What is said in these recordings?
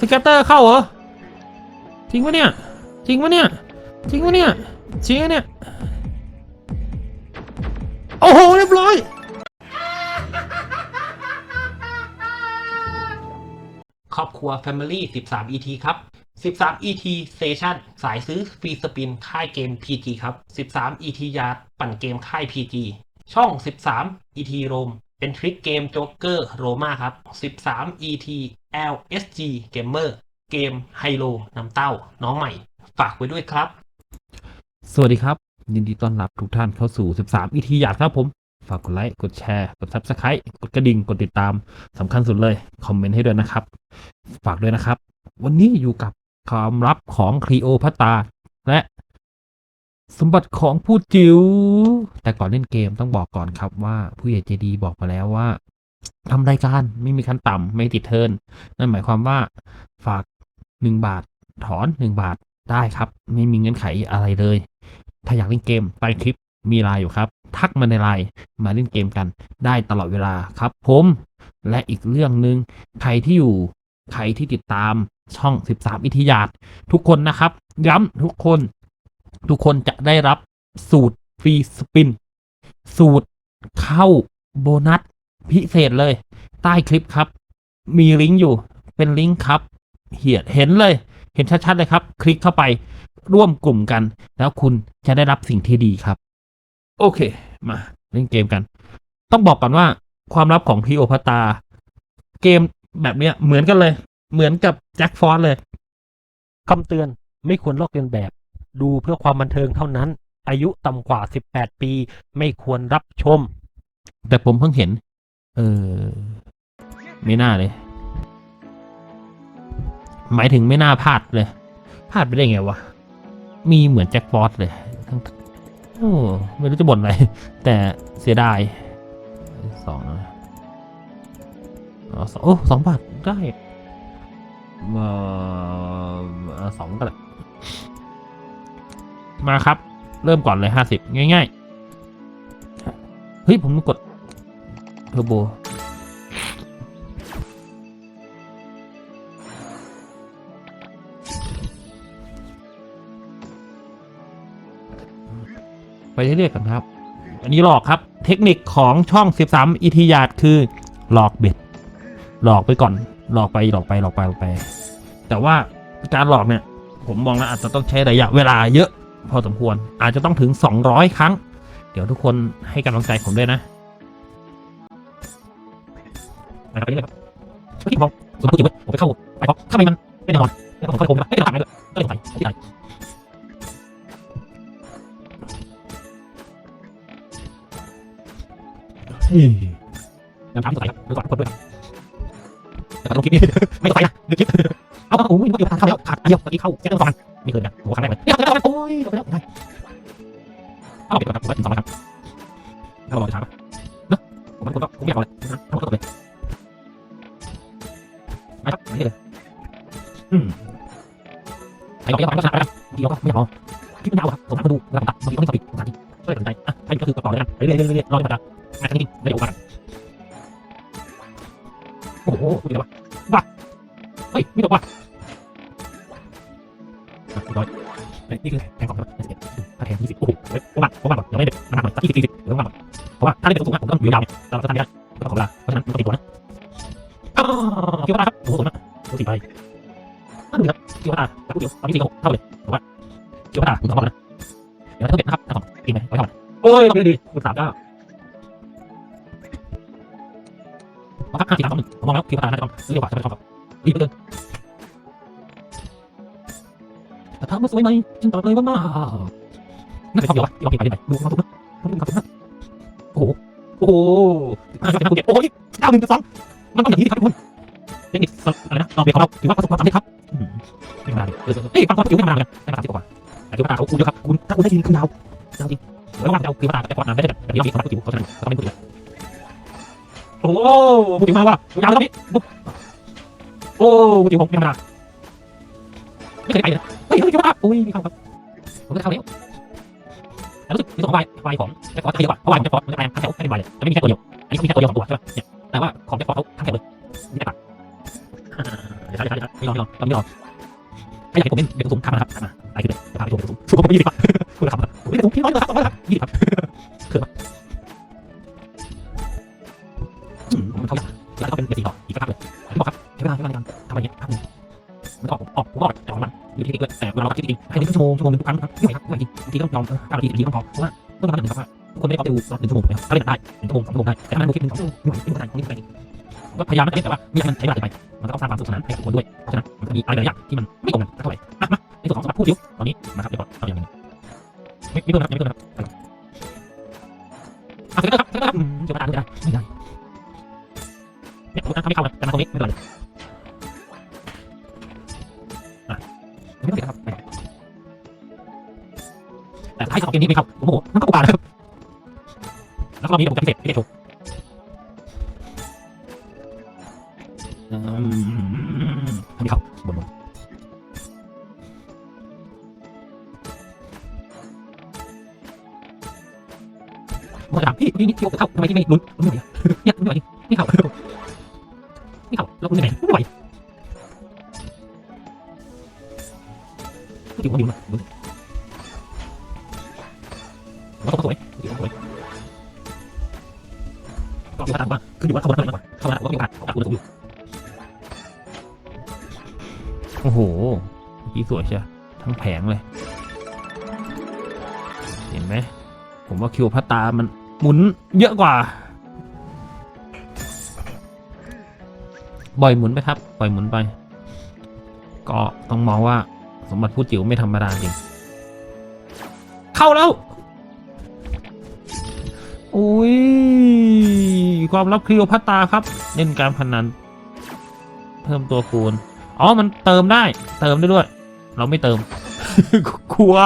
สแกตเตอร์เข้าเหรอ จริงปะเนี่ย จริงปะเนี่ย จริงปะเนี่ย จริงปะเนี่ย โอ้โห เรียบร้อย ครอบครัว Family 13 ET ครับ13 ET Station สายซื้อฟรีสปินค่ายเกม PG ครับ 13 ET ยาปั่นเกมค่าย PG ช่อง 13 ET Rome เป็นทริคเกมโจ๊กเกอร์โรมาครับ 13 ET LSG Gamer เกมไฮโลน้ำเต้า น้องใหม่ ฝากไว้ด้วยครับ สวัสดีครับ ยินดีต้อนรับทุกท่านเข้าสู่ 13 ET ยาดครับผม ฝากกดไลค์ กดแชร์ กด Subscribe กดกระดิ่ง กดติดตามสำคัญสุดเลย คอมเมนต์ให้ด้วยนะครับ ฝากด้วยนะครับ วันนี้อยู่กับความลับของคลีโอพัตตาและ สมบัติของผู้จิ๋วแต่ก่อนเล่นเกมต้องบอกก่อนครับว่าผู้ใหญ่ใจดีบอกมาแล้วว่าทำรายการไม่มีขั้นต่ำไม่ติดเทินนั่นหมายความว่าฝากหนึ่งบาทถอนหนึ่งบาทได้ครับ ไม่มีเงื่อนไขอะไรเลย ถ้าอยากเล่นเกมใต้คลิปมีไลน์อยู่ครับ ทักมาในไลน์มาเล่นเกมกันได้ตลอดเวลาครับ ผม และอีกเรื่องหนึ่งใครที่อยู่ใครที่ติดตามช่อง 13 อิทธิยาตทุกคนนะครับ ย้ำทุกคน ทุกคนจะได้รับสูตรฟรีสปิน สูตรเข้าโบนัสพิเศษเลย ใต้คลิปครับ มีลิงก์อยู่เป็นลิงก์ครับเหียเห็นเลย เห็นชัดๆเลยครับ คลิกเข้าไปร่วมกลุ่มกัน แล้วคุณจะได้รับสิ่งที่ดีครับ โอเค มาเล่นเกมกัน ต้องบอกก่อนว่าความลับของทีโอพาตา เกมแบบเนี้ยเหมือนกันเลย เหมือนกับแจ็คฟอสเลยคำเตือนไม่ควรลอกเลียนแบบ ดูเพื่อความบันเทิงเท่านั้น อายุต่ำกว่า 18 ปี ไม่ควรรับชม แต่ผมเพิ่งเห็น เออ ไม่น่าเลย หมายถึงไม่น่าพลาดเลยพลาดไปได้ไงวะ มีเหมือนแจ็คฟอสเลยทั้งโอ้ไม่รู้จะบ่นอะไร แต่เสียดายสองนะอ๋อสองโอ้สองบาทได้เออเอาสองก็ได้ มาครับ เริ่มก่อนเลยห้าสิบง่ายๆ เฮ้ย ผมกดเทอร์โบไปเรื่อยๆกันครับ อันนี้หลอกครับ เทคนิคของช่อง 13 อิทิยาตคือหลอกเบ็ด หลอกไปก่อน หลอกไปหลอกไปหลอกไปหลอกไป แต่ว่าการหลอกเนี่ย ผมมองแล้วอาจจะต้องใช้ระยะเวลาเยอะ พอสมควร อาจจะต้องถึง 200 ครั้ง เดี๋ยวทุกคนให้กำลังใจผมด้วยนะไปเรื่อยๆผมสมมติว่าผมไปเข้าไปเพราะถ้าไมมันไม่แน่นอนแล้วผมเข้าไปผมไม่ได้ทำอะไรเลยก็เลยสงสัยที่ไหนยังถามสงสัยครับดูก่อนทุกคนด้วยแต่ลงคลิปนี้ไม่สงสัยนะดูคลิป เอาเอาโอ้ยมันอยู่ทางเข้าแล้วขาดเดียวเมื่อกี้เข้าเส้นเรื่องสอง เอาไปก่อนครับผมว่าถึงสองร้อยครับถ้าเราบอกจะช้าเนอะผมว่าคนก็คงไม่เอาเลยนะทั้งหมก็ตกเลยมาครับนี่เลยอืมใครบอกจะเอาก็ชนะแล้วทีเราก็ไม่เอาคลิปมันยาวครับผมนั่งมาดูแล้วผมตัดบางทีต้องมีสติสถานที่ช่วยตัดสินใจอะถ้าอย่างนี้ก็คือต่อเลยกันเรื่อยๆเรื่อยๆรอจนกว่าจะงานครั้งนี้ได้โอกาสโอ้โหคุณเดี๋ยววะบ้าเฮ้ยไม่ตกว่ะอะร้อยนี่คือแทงสองใช่ไหมถ้าแทงยี่สิบโอ้โห ผมว่าผมว่าแบบยังไม่เด็กนานหน่อยสักยี่สิบสี่สิบหรือว่าแบบเพราะว่าถ้าเล่นเป็นสูงๆอะผมต้องอยู่ยาวเนี่ยเราจะทำไม่ได้ก็ต้องขอเวลาเพราะฉะนั้นต้องติดตัวนะอ้าวคิวพาราครับโอ้โหสวยมากดูสี่ใบน่าดูครับคิวพาราแต่ผู้เดียวตอนนี้สี่กับหกเท่าเลยแต่ว่าคิวพาราคุณสองรอบแล้วนะเดี๋ยวถ้าเบ็ดนะครับถ้าสองกินไหมไว้ก่อนโอ้ยต้องดีๆคุณสามเก้าเอาครับห้าสี่สามสองหนึ่งผมมองแล้วคิวพาราน่าจะต้องเรียกว่าจะไม่ต้องแบบรีบไปเลยแต่ถามว่าสวยไหมฉันตอบเลยว่ามา น่าจะชอบเดียววะที่เราเก็บไปดูความสุขนะโอ้โหโอ้โหห้าสิบนะคุณเก็บโอ้ยเก้าหนึ่งจุดสองมันต้องอย่างนี้ครับทุกคนเทคนิคอะไรนะลองเบียร์ของเราถือว่าประสบความสำเร็จครับไม่ธรรมดาเลยเอ้ยฟังความคิวไม่ธรรมดาเลยได้มาสามสิบกว่าแต่คิวตาเขาคูณเยอะครับคูณถ้าคูณได้จริงคือยาวยาวจริงเดี๋ยวว่าเอาคิวตาแต่ก่อนนานไม่ได้แบบแบบนี้เรามีสำหรับคิวเพราะฉะนั้นเราไม่พูดเลยโอ้โหพูดถึงมาว่ายาวแล้วนี่ปุ๊บโอ้พูดถึงผมไม่ธรรมดาไม่เคยไปเลยเฮ้ยเฮ้ยคิดวตาโอ้ยม่เข้าครับผมจะเข้าแล้ว แล้วรู้สึกมีสองใบใบของแจ็คพอตจะเยอะกว่าเพราะใบของแจ็คพอตมันจะแรงทั้งแถวไม่ได้ใบเลยจะไม่มีแค่ตัวเดียวอันนี้เขามีแค่ตัวเดียวสองตัวใช่ไหมเนี่ยแต่ว่าของแจ็คพอตเขาทั้งแถวเลยไม่ได้ตัดใช่ใช่ใช่ไม่ลองไม่ลองตอนนี้ไม่ลองใครอยากให้ผมเล่นเป็นสูงทำนะครับทำมาไอ้คือเลยพาไปชมเป็นสูงสูงผมยี่สิบครับพูดแล้วครับผมเล่นสูงพี่น้อยเลยครับสองร้อยครับยี่สิบครับเขินปะอืมมันเข้ายากแล้วก็เป็นเป็นสีต่ออีกสักพักเลยที่บอกครับใช้เวลาใช้เวลาในการทำอะไรเงี้ยพักหนึ่งมันก็ออกออกผมออกจากของมัน อยู่ที่เทคนิคด้วยแต่เราคิดจริงๆให้หนึ่งชั่วโมงชั่วโมงนึงทุกครั้งครับไม่ไหวครับไม่ไหวจริงบางทีก็ยอมเก้านาทีนาทีก็พอเพราะว่าต้องทำหนึ่งครับว่าทุกคนไม่ได้ก็ดูหนึ่งชั่วโมงนะครับถ้าเล่นได้หนึ่งชั่วโมงสองชั่วโมงได้แต่ถ้ามันดูคลิปหนึ่งสองชั่วโมงไม่ไหวไม่ไหวนี่ไม่ไหวก็พยายามนะแต่ว่ามีมันใช้เวลาเกินไปมันก็ต้องสร้างความสนุกสนานให้กับทุกคนด้วยเพราะฉะนั้นมันก็มีอะไรหลายอย่างที่มันไม่ตรงกันเท่าไหร่มามาในส่วนของสมบัติผู้จิ๋วตอนนี้มาครับเดี๋ยวก่อนเอาอย่างนึงไม่ไม่เพิ่มนะครับไม่เพิ่มนะครับไปก่อนอะเสร็จแล้วครับเสร็จแล้วครับเดี๋ยวมาอ่านดูได้ไม่ได้เนี่ยผมทำไม่เข้านะแต่มาตรงนี้ไม่เป็นไร ไม่ต้องเสร็นครับแต่ท้ายสองเกมนี้ไหม่เข้าผมโมโหมันก็อุบาทนะครับแล้วก็รอบนี้เดี๋ยวผมจะพิเศษพิเศษโชว์ทำไมครับบนบนมาถามพี่พี่นี่เที่ยวเข้าทำไมที่ไม่ลุ้นลุ้นไม่ไหว ก็อยู่ที่ว่าขึ้นอยู่ว่าเข้ามาเท่าไหร่มากกว่าเข้ามาว่ามีโอกาสโอกาสคุณสูงอยู่โอ้โหเมื่อกี้สวยใช่ทั้งแผงเลย เห็นไหม ผมว่าคิวพัตตามันหมุนเยอะกว่า บ่อยหมุนไปครับปล่อยหมุนไป ก็ต้องมองว่าสมบัติผู้จิ๋วไม่ธรรมดาจริง เข้าแล้ว อุ้ย ความลับคลีโอพัตตาครับ เล่นการพนัน เพิ่มตัวคูณ อ๋อ มันเติมได้ เติมได้ด้วย เราไม่เติม กลัว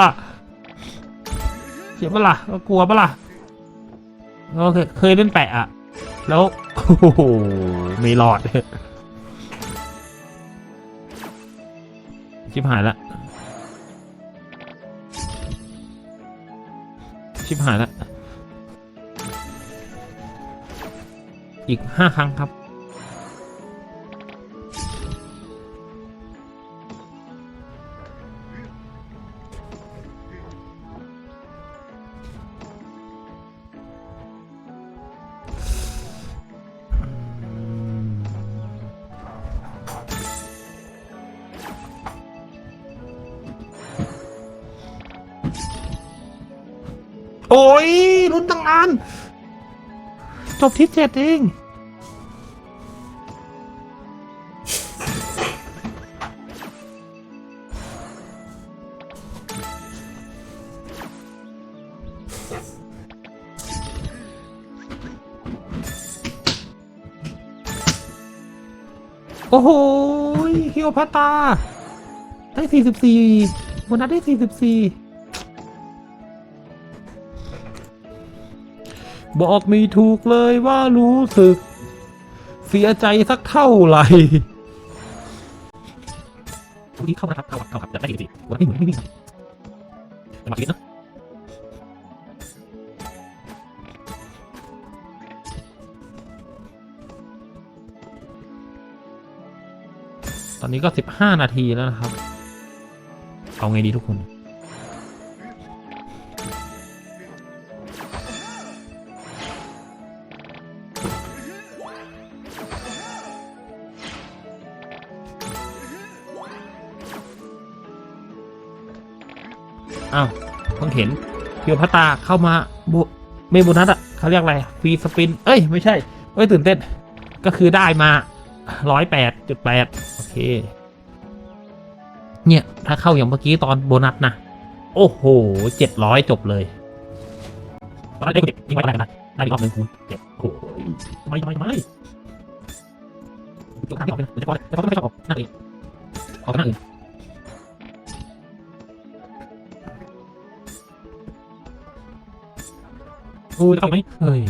เสียปะล่ะก็กลัวปะล่ะก็เคยเคยเล่นแปะอะแล้วโอ้โหไม่รอดชิบหายละชิบหายละ อีกห้าครั้งครับ โอ้ยลุ้นตั้งนาน จบที่เจ็ดเองโอ้โหคิโอพาตา ได้ 44โบนัสได้ 44 บอกไม่ถูกเลยว่ารู้สึก เสียใจสักเท่าไหร่วันนี้เข้านะครับเข้าครับเข้าครับจะได้สี่สิวันนี้เหมือนไม่วิ่งจังหวะชีวิตนะตอนนี้ก็สิบห้านาทีแล้วนะครับ เอาไงดีทุกคน อ้าวเพิ่งเห็นเพียวพัตาเข้ามาบุเมโบนัสอะเขาเรียกอะไรฟรีสปิน เอ้ย ไม่ใช่เอ้ย ตื่นเต้น ก็คือได้มาร้อยแปดจุดแปดโอเค เนี่ย ถ้าเข้าอย่างเมื่อกี้ตอนโบนัสนะ โอ้โหเจ็ดร้อยจบเลยตอนแรกได้กูเด็กยิงไว้ตอนแรกนะได้อีกรอบหนึ่งคูณเจ็ดโอ้โหไม่ไม่ไม่จบทางที่ออกเป็นแต่พอแต่พอไม่ชอบออกหน้าอื่นออกหน้าอื่น กูจะเข้าไหมเฮ้ย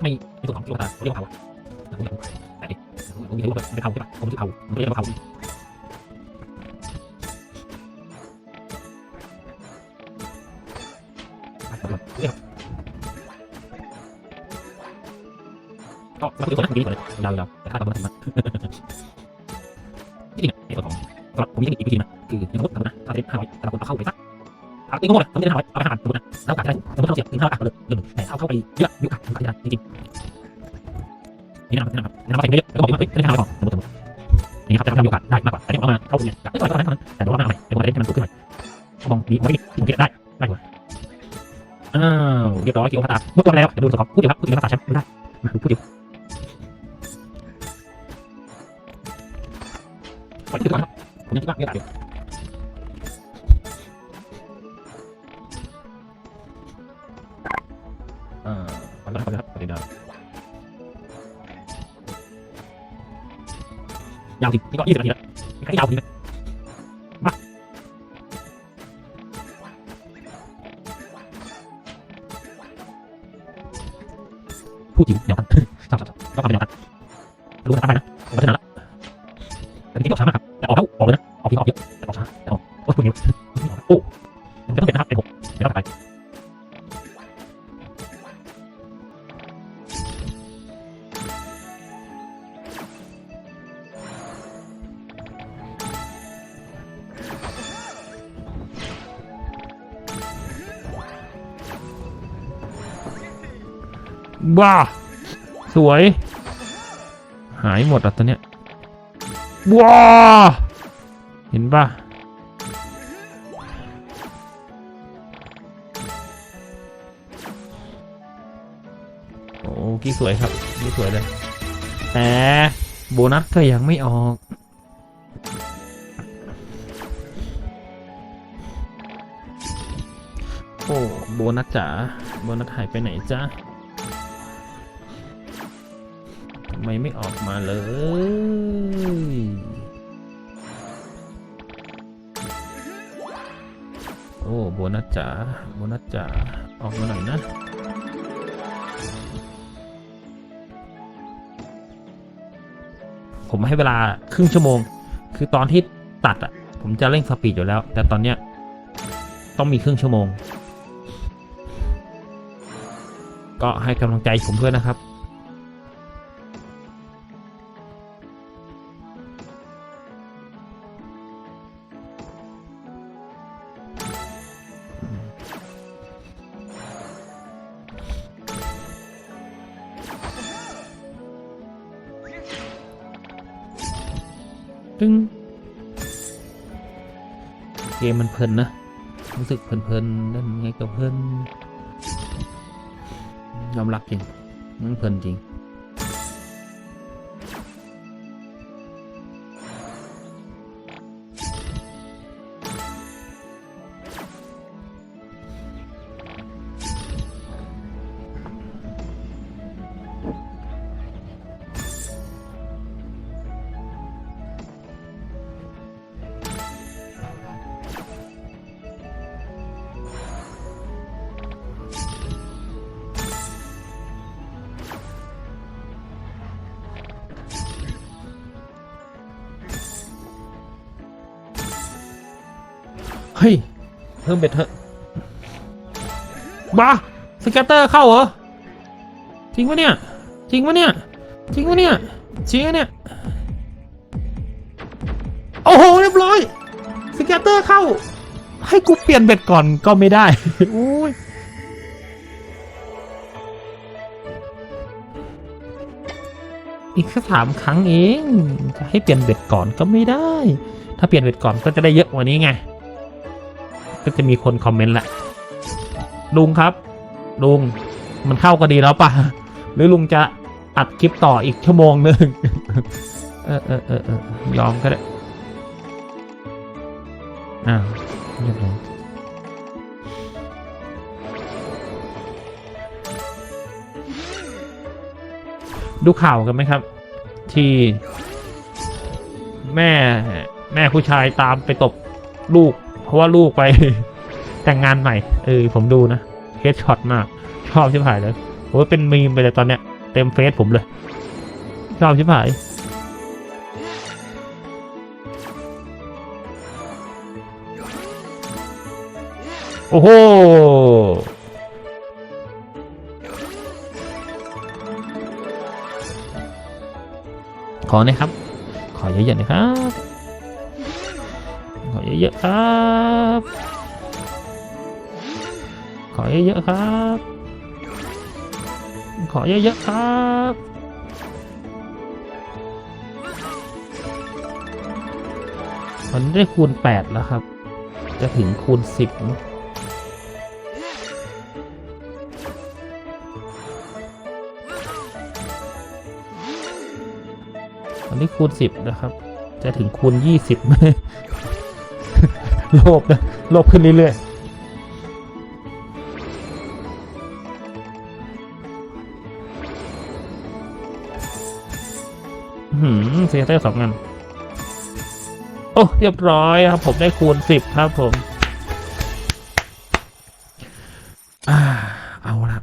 ไม่ไม่ถูกของที่ว่าเรียกว่าเขาแต่ดิผมเห็นว่าเป็นเขาใช่ปะผมชื่อเขาผมเรียกว่าเขาเรียกก็เราคุยกันนะดีกว่าเลยยาวๆแต่ถ้าเราไม่ทำมันจริงสำหรับผมมีเทคนิคอีกวิธีนะคืออย่างสมมตินะถ้าเล่นห้าร้อยแต่ละคนเอาเข้าไปสักเอาตีก็หมดเลยสมมติเล่นห้าร้อย นึ่งแต่เอาเข้าไปเยอะยุคกะถึงกะได้จริงๆนี่นะครับนี่นะครับนี่นะครับใส่เยอะแล้วก็บอกว่าเฮ้ยไม่ได้ห้าร้อยพอสมมติสมมตินี่ครับแต่ถ้มีโอกาสได้มากกว่าแต่เนี่ยเอามาเข้าเนี่ยก็ตอยเท่านั้นแต่เดี๋ยวว่ามาใหม่เดี๋ยวมาเล่นให้มันสูงขึ้นหน่อยมองดีมองดีผมคิดได้ได้กว่าอ้าวเรียบร้อยคิวพัตตาเมื่อตัวแล้วเดี๋ยวดูสกอร์พูดเดียวครับพูดเดียวพัตตาแชมป์ไม่ได้มาดูพูดเดียวปที่ก่อนครับผมยังคิดว่าไม่ได้เดียวอ่าขอบคุณครับขอบคุณครับยาวจริงนี่ก็ยี่สิบนาทีแล้วนี่ก็ยาวจริ งเลยมาพูดจริงเดี๋ยวกันสับสับสั บ้า สวย หายหมดอะตอนเนี้ยว้าเห็นป่ะโอ้กี้สวยครับกี้สวยเลย แต่โบนัสก็ยังไม่ออกโอ้โบนัสจ๋าโบนัสหายไปไหนจ๊ะ ไมไม่ออกมาเลย โอ้โบนัสจ๋าโบนัสจ๋าออกมาหน่อยนะผมให้เวลาครึ่งชั่วโมง คือตอนที่ตัดอะ ผมจะเร่งสปีดอยู่แล้ว แต่ตอนเนี้ยต้องมีครึ่งชั่วโมง ก็ให้กำลังใจผมด้วยนะครับ มมันเพลินนะ รู้สึกเพลินๆเล่นไงก็เพลินยอมรับจริงมันเพลินจริง ฮ้ย เพิ่มเบ็ดเถอะบ้าสแกตเตอร์เข้าเหรอจริงปะเนี่ยจริงปะเนี่ยจริงปะเนี่ยจริงปะเนี่ยโอ้โหเรียบร้อยสแกตเตอร์เข้า ให้กูเปลี่ยนเบ็ดก่อนก็ไม่ได้อุ้ยอีกแค่สามครั้งเอง จะให้เปลี่ยนเบ็ดก่อนก็ไม่ได้ ถ้าเปลี่ยนเบ็ดก่อนก็จะได้เยอะกว่านี้ไง ก็จะมีคนคอมเมนต์แหละ ลุงครับ ลุงมันเข้าก็ดีแล้วป่ะหรือลุงจะอัดคลิปต่ออีกชั่วโมงหนึ่งเออเออเออเออยอมก็ได้อ้าวเรียบร้อยดูข่าวกันไหมครับ ที่แม่แม่ผู้ชายตามไปตบลูกเพ ราะว่าลูกไป แต่งงานใหม่ เออผมดูนะเฮดช็อตมาก ชอบชิบหายเลยผมว่าเป็นมีมไปเลยตอนเนี้ย เต็มเฟซผมเลย ชอบชิบหายโอ้โห ขอหนะครับ ขอเยอะๆหนะครับ เยอะๆครับ ขอเยอะๆครับ ขอเยอะๆครับมันได้คูณแปดแล้วครับ จะถึงคูณสิบเนอะตอนนี้คูณสิบนะครับ จะถึงคูณยี่สิบ โลภนะโลภขึ้นเรื่อยๆหืมเสียเตอร์สองอันโอ้เรียบร้อยครับ ผมได้คูณสิบครับผมอ่าเอาละ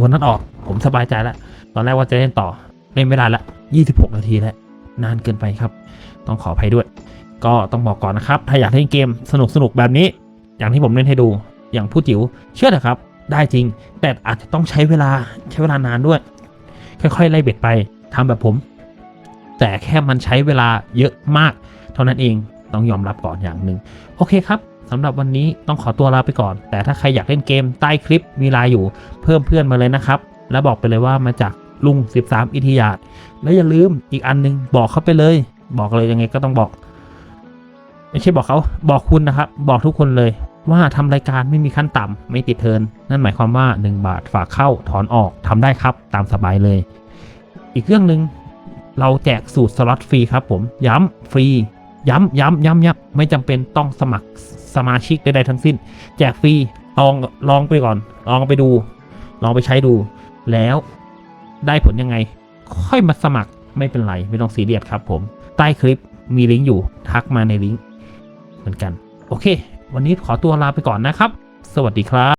วันนั้นออก ผมสบายใจแล้ว ตอนแรกว่าจะเล่นต่อ เล่นไม่ได้ละยี่สิบหกนาทีแล้ว นานเกินไปครับ ต้องขออภัยด้วย ก็ต้องบอกก่อนนะครับ ถ้าอยากเล่นเกมสนุกสนุกแบบนี้ อย่างที่ผมเล่นให้ดู อย่างผู้จิ๋วเชื่อเถอะครับ ได้จริง แต่อาจจะต้องใช้เวลาใช้เวลานานด้วย ค่อยๆไล่เบ็ดไปทำแบบผม แต่แค่มันใช้เวลาเยอะมาก เท่านั้นเองต้องยอมรับก่อนอย่างหนึ่งโอเคครับสำหรับวันนี้ต้องขอตัวลาไปก่อน แต่ถ้าใครอยากเล่นเกมใต้คลิปมีไลน์อยู่เพิ่มเพื่อนมาเลยนะครับ แล้วบอกไปเลยว่ามาจากลุง 13 อิทยาตแล้วอย่าลืมอีกอันนึงบอกเขาไปเลย บอกเลยยังไงก็ต้องบอก ไม่ใช่บอกเขาบอกคุณนะครับ บอกทุกคนเลยว่าทำรายการไม่มีขั้นต่ำไม่ติดเทิน นั่นหมายความว่า 1 บาทฝากเข้าถอนออกทำได้ครับตามสบายเลย อีกเรื่องหนึ่งเราแจกสูตรสล็อตฟรีครับผมย้ำฟรี ย้ำย้ำย้ำย้ำไม่จำเป็นต้องสมัครสมาชิกใดๆทั้งสิ้น แจกฟรีลองลองไปก่อน ลองไปดู ลองไปใช้ดู แล้วได้ผลยังไง ค่อยมาสมัครไม่เป็นไร ไม่ต้องซีเรียสครับผม ใต้คลิปมีลิงก์อยู่ทักมาในลิงก์ เหมือนกัน โอเค วันนี้ขอตัวลาไปก่อนนะครับ สวัสดีครับ